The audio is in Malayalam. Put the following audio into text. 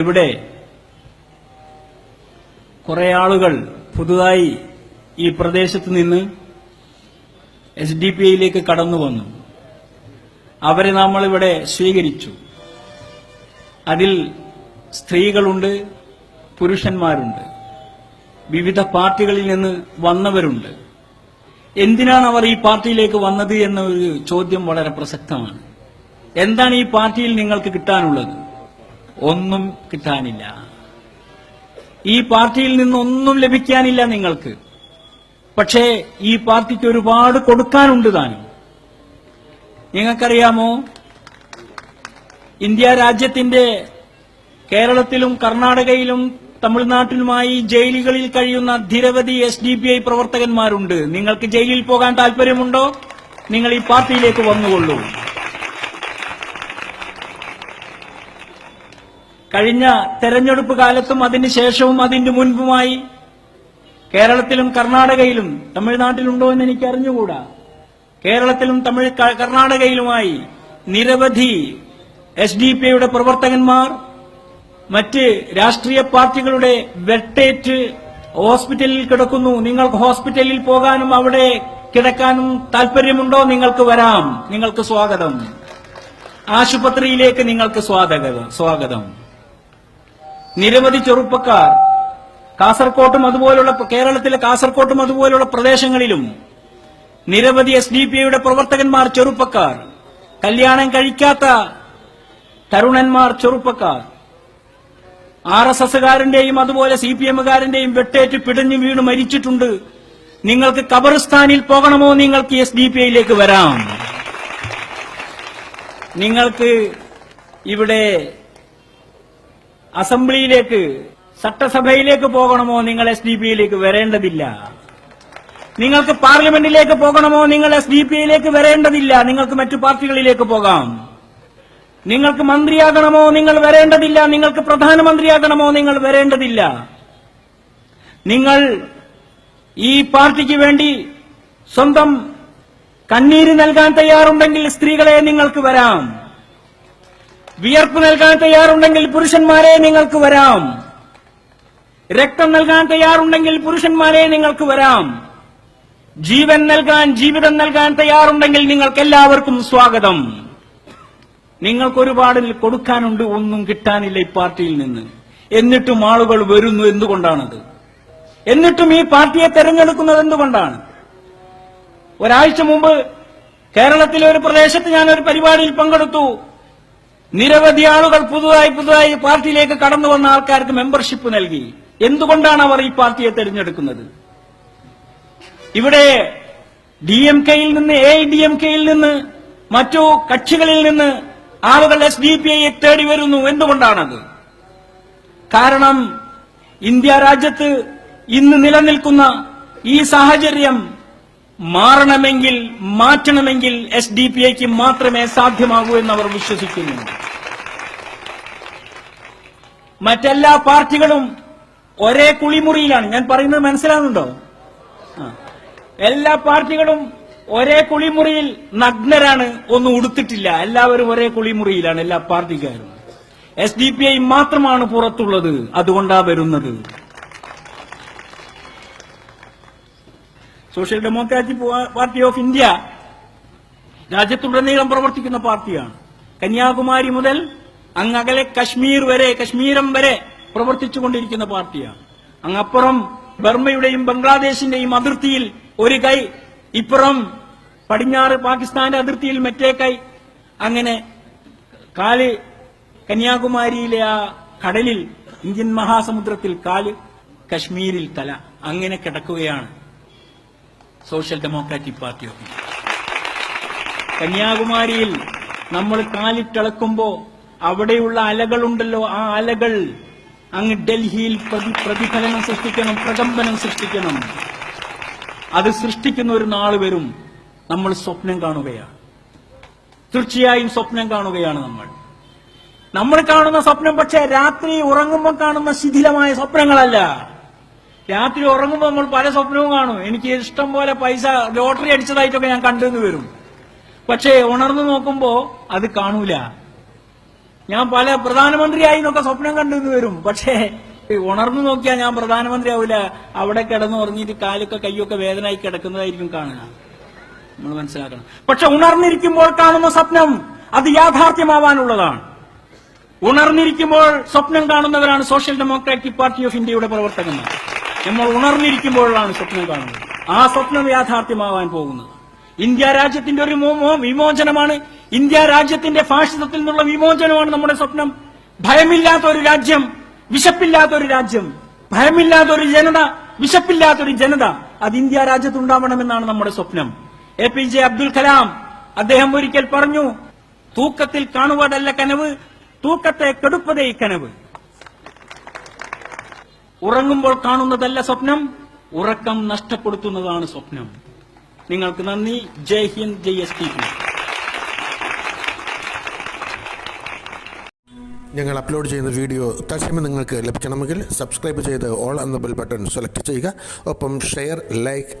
ഇവിടെ കുറെ ആളുകൾ പുതുതായി ഈ പ്രദേശത്ത് നിന്ന് എസ് ഡി പി ഐയിലേക്ക് കടന്നു വന്നു. അവരെ നമ്മൾ ഇവിടെ സ്വീകരിച്ചു. അതിൽ സ്ത്രീകളുണ്ട് പുരുഷന്മാരുണ്ട്. വിവിധ പാർട്ടികളിൽ നിന്ന് വന്നവരുണ്ട്. എന്തിനാണ് അവർ ഈ പാർട്ടിയിലേക്ക് വന്നത് എന്നൊരു ചോദ്യം വളരെ പ്രസക്തമാണ്. എന്താണ് ഈ പാർട്ടിയിൽ നിങ്ങൾക്ക് കിട്ടാനുള്ളത്? ഒന്നും കിട്ടാനില്ല. ഈ പാർട്ടിയിൽ നിന്നൊന്നും ലഭിക്കാനില്ല നിങ്ങൾക്ക്. പക്ഷേ ഈ പാർട്ടിക്ക് ഒരുപാട് കൊടുക്കാനുണ്ട് താനും. നിങ്ങൾക്കറിയാമോ? ഇന്ത്യ രാജ്യത്തിന്റെ കേരളത്തിലും കർണാടകയിലും തമിഴ്നാട്ടിലുമായി ജയിലുകളിൽ കഴിയുന്ന നിരവധി എസ് ഡി പി ഐ പ്രവർത്തകന്മാരുണ്ട്. നിങ്ങൾക്ക് ജയിലിൽ പോകാൻ താല്പര്യമുണ്ടോ നിങ്ങൾ ഈ പാർട്ടിയിലേക്ക് വന്നുകൊള്ളൂ. കഴിഞ്ഞ തെരഞ്ഞെടുപ്പ് കാലത്തും അതിനുശേഷവും അതിന്റെ മുൻപുമായി കേരളത്തിലും കർണാടകയിലും തമിഴ്നാട്ടിലുണ്ടോ എന്ന് എനിക്ക് അറിഞ്ഞുകൂടാ. കേരളത്തിലും തമിഴ് കർണാടകയിലുമായി നിരവധി എസ് ഡി പി ഐയുടെ പ്രവർത്തകന്മാർ മറ്റ് രാഷ്ട്രീയ പാർട്ടികളുടെ വെട്ടേറ്റ് ഹോസ്പിറ്റലിൽ കിടക്കുന്നു. നിങ്ങൾക്ക് ഹോസ്പിറ്റലിൽ പോകാനും അവിടെ കിടക്കാനും താല്പര്യമുണ്ടോ നിങ്ങൾക്ക് വരാം. നിങ്ങൾക്ക് സ്വാഗതം. ആശുപത്രിയിലേക്ക് നിങ്ങൾക്ക് സ്വാഗതം സ്വാഗതം. നിരവധി ചെറുപ്പക്കാർ കാസർകോട്ടും അതുപോലുള്ള കേരളത്തിലെ കാസർകോട്ടും അതുപോലുള്ള പ്രദേശങ്ങളിലും നിരവധി എസ് ഡി പി ഐയുടെ പ്രവർത്തകന്മാർ ചെറുപ്പക്കാർ കല്യാണം കഴിക്കാത്ത തരുണന്മാർ ചെറുപ്പക്കാർ ആർ എസ് എസുകാരന്റെയും അതുപോലെ സി പി എമ്മുകാരന്റെയും വെട്ടേറ്റ് പിടഞ്ഞു വീണ് മരിച്ചിട്ടുണ്ട്. നിങ്ങൾക്ക് കബറിസ്ഥാനിൽ പോകണമോ? നിങ്ങൾക്ക് എസ് ഡി പി ഐയിലേക്ക് വരാം. നിങ്ങൾക്ക് ഇവിടെ അസംബ്ലിയിലേക്ക് ചട്ടസഭയിലേക്ക് പോകണമോ നിങ്ങൾ എസ് ഡി പിയിലേക്ക് വരേണ്ടതില്ല. നിങ്ങൾക്ക് പാർലമെന്റിലേക്ക് പോകണമോ നിങ്ങൾ എസ് ഡി പിയിലേക്ക് വരേണ്ടതില്ല. നിങ്ങൾക്ക് മറ്റു പാർട്ടികളിലേക്ക് പോകാം. നിങ്ങൾക്ക് മന്ത്രിയാകണമോ നിങ്ങൾ വരേണ്ടതില്ല. നിങ്ങൾക്ക് പ്രധാനമന്ത്രിയാകണമോ നിങ്ങൾ വരേണ്ടതില്ല. നിങ്ങൾ ഈ പാർട്ടിക്ക് വേണ്ടി സ്വന്തം കണ്ണീര് നൽകാൻ തയ്യാറുണ്ടെങ്കിൽ സ്ത്രീകളെ നിങ്ങൾക്ക് വരാം. വിയർപ്പ് നൽകാൻ തയ്യാറുണ്ടെങ്കിൽ പുരുഷന്മാരെ നിങ്ങൾക്ക് വരാം. രക്തം നൽകാൻ തയ്യാറുണ്ടെങ്കിൽ പുരുഷന്മാരെ നിങ്ങൾക്ക് വരാം. ജീവൻ നൽകാൻ ജീവിതം നൽകാൻ തയ്യാറുണ്ടെങ്കിൽ നിങ്ങൾക്ക് എല്ലാവർക്കും സ്വാഗതം. നിങ്ങൾക്ക് ഒരുപാട് കൊടുക്കാനുണ്ട് ഒന്നും കിട്ടാനില്ല ഈ പാർട്ടിയിൽ നിന്ന്. എന്നിട്ടും ആളുകൾ വരുന്നു എന്തുകൊണ്ടാണത്? എന്നിട്ടും ഈ പാർട്ടിയെ തെരഞ്ഞെടുക്കുന്നത് എന്തുകൊണ്ടാണ്? ഒരാഴ്ച മുമ്പ് കേരളത്തിലെ ഒരു പ്രദേശത്ത് ഞാൻ ഒരു പരിപാടിയിൽ പങ്കെടുത്തു. നിരവധി ആളുകൾ പുതുതായി പുതുതായി പാർട്ടിയിലേക്ക് കടന്നു വന്ന ആൾക്കാർക്ക് മെമ്പർഷിപ്പ് നൽകി. എന്തുകൊണ്ടാണ് അവർ ഈ പാർട്ടിയെ തെരഞ്ഞെടുക്കുന്നത്? ഇവിടെ ഡി എം കെയിൽ നിന്ന് എ ഡി എം കെയിൽ നിന്ന് മറ്റു കക്ഷികളിൽ നിന്ന് ആളുകൾ എസ് ഡി പി ഐയെ തേടി വരുന്നു. എന്തുകൊണ്ടാണത്? കാരണം ഇന്ത്യ രാജ്യത്ത് ഇന്ന് നിലനിൽക്കുന്ന ഈ സാഹചര്യം മാറണമെങ്കിൽ മാറ്റണമെങ്കിൽ എസ് ഡി പി ഐക്ക് മാത്രമേ സാധ്യമാകൂ എന്നവർ വിശ്വസിക്കുന്നു മറ്റെല്ലാ പാർട്ടികളും ഒരേ കുളിമുറിയിലാണ്. ഞാൻ പറയുന്നത് മനസ്സിലാകുന്നുണ്ടോ? എല്ലാ പാർട്ടികളും ഒരേ കുളിമുറിയിൽ നഗ്നരാണ് ഒന്നും ഉടുത്തിട്ടില്ല. എല്ലാവരും ഒരേ കുളിമുറിയിലാണ് എല്ലാ പാർട്ടിക്കാരും. എസ് ഡി പി ഐ മാത്രമാണ് പുറത്തുള്ളത്. അതുകൊണ്ടാ വരുന്നത്. Social Democratic Party of India രാജ്യത്തുടനീളം പ്രവർത്തിക്കുന്ന പാർട്ടിയാണ്. കന്യാകുമാരി മുതൽ അങ്ങകലെ കശ്മീർ വരെ കശ്മീരം വരെ പ്രവർത്തിച്ചുകൊണ്ടിരിക്കുന്ന പാർട്ടിയാണ്. അങ്ങപ്പുറം ബർമ്മയുടെയും ബംഗ്ലാദേശിന്റെയും അതിർത്തിയിൽ ഒരു കൈ ഇപ്പുറം പടിഞ്ഞാറ് പാകിസ്ഥാന്റെ അതിർത്തിയിൽ മറ്റേ കൈ. അങ്ങനെ കാൽ കന്യാകുമാരിയിലെ ആ കടലിൽ ഇന്ത്യൻ മഹാസമുദ്രത്തിൽ കാൽ കശ്മീരിൽ തല. അങ്ങനെ കിടക്കുകയാണ് സോഷ്യൽ ഡെമോക്രാറ്റിക് പാർട്ടി ഓഫ് കന്യാകുമാരിയിൽ നമ്മൾ കാലിട്ടിളക്കുമ്പോ അവിടെയുള്ള അലകളുണ്ടല്ലോ ആ അലകൾ അങ്ങ് ഡൽഹിയിൽ പ്രതി പ്രതിഫലനം സൃഷ്ടിക്കണം പ്രകമ്പനം സൃഷ്ടിക്കണം. അത് സൃഷ്ടിക്കുന്ന ഒരു നാൾ വരും. നമ്മൾ സ്വപ്നം കാണുകയാണ്. തീർച്ചയായും സ്വപ്നം കാണുകയാണ് നമ്മൾ. നമ്മൾ കാണുന്ന സ്വപ്നം പക്ഷേ രാത്രി ഉറങ്ങുമ്പോൾ കാണുന്ന ശിഥിലമായ സ്വപ്നങ്ങളല്ല. രാത്രി ഉറങ്ങുമ്പോൾ നമ്മൾ പല സ്വപ്നവും കാണും. എനിക്ക് ഇഷ്ടം പോലെ പൈസ ലോട്ടറി അടിച്ചതായിട്ടൊക്കെ ഞാൻ കണ്ടെന്ന് വരും. പക്ഷേ ഉണർന്നു നോക്കുമ്പോൾ അത് കാണൂല. ഞാൻ പല പ്രധാനമന്ത്രിയായി എന്നൊക്കെ സ്വപ്നം കണ്ടെന്ന് വരും. പക്ഷേ ഉണർന്നു നോക്കിയാൽ ഞാൻ പ്രധാനമന്ത്രി ആവില്ല അവിടെ കിടന്ന് ഉറങ്ങിയിട്ട് കാലൊക്കെ കൈയൊക്കെ വേദനയായി കിടക്കുന്നതായിരിക്കും കാണുക. നമ്മൾ മനസ്സിലാക്കണം. പക്ഷെ ഉണർന്നിരിക്കുമ്പോൾ കാണുന്ന സ്വപ്നം അത് യാഥാർത്ഥ്യമാവാനുള്ളതാണ്. ഉണർന്നിരിക്കുമ്പോൾ സ്വപ്നം കാണുന്നവരാണ് സോഷ്യൽ ഡെമോക്രാറ്റിക് പാർട്ടി ഓഫ് ഇന്ത്യയുടെ പ്രവർത്തകന്മാർ. നമ്മൾ ഉണർന്നിരിക്കുമ്പോഴാണ് സ്വപ്നം കാണുന്നത്. ആ സ്വപ്നം യാഥാർത്ഥ്യമാവാൻ പോകുന്നത്. ഇന്ത്യ രാജ്യത്തിന്റെ ഒരു വിമോചനമാണ്. ഇന്ത്യ രാജ്യത്തിന്റെ ഫാഷിസത്തിൽ നിന്നുള്ള വിമോചനമാണ് നമ്മുടെ സ്വപ്നം. ഭയമില്ലാത്ത ഒരു രാജ്യം വിശപ്പില്ലാത്ത ഒരു രാജ്യം ഭയമില്ലാത്ത ഒരു ജനത വിശപ്പില്ലാത്ത ഒരു ജനത അത് ഇന്ത്യ രാജ്യത്തുണ്ടാവണമെന്നാണ് നമ്മുടെ സ്വപ്നം. A P J Abdul Kalam അദ്ദേഹം ഒരിക്കൽ പറഞ്ഞു തൂക്കത്തിൽ കാണുവതല്ല കനവ് തൂക്കത്തെ കെടുപ്പതേ കനവ്. ഉറങ്ങുമ്പോൾ കാണുന്നതല്ല സ്വപ്നം ഉറക്കം നഷ്ടപ്പെടുത്തുന്നതാണ് സ്വപ്നം. നിങ്ങൾക്ക് നന്ദി. Jai Hind Jai S T P ഞങ്ങൾ അപ്ലോഡ് ചെയ്യുന്ന വീഡിയോ തത്സമയം നിങ്ങൾക്ക് ലഭിക്കണമെങ്കിൽ സബ്സ്ക്രൈബ് ചെയ്ത് ഓൾ എന്ന ബെൽ ബട്ടൺ സെലക്ട് ചെയ്യുക. ഒപ്പം ഷെയർ ലൈക്ക്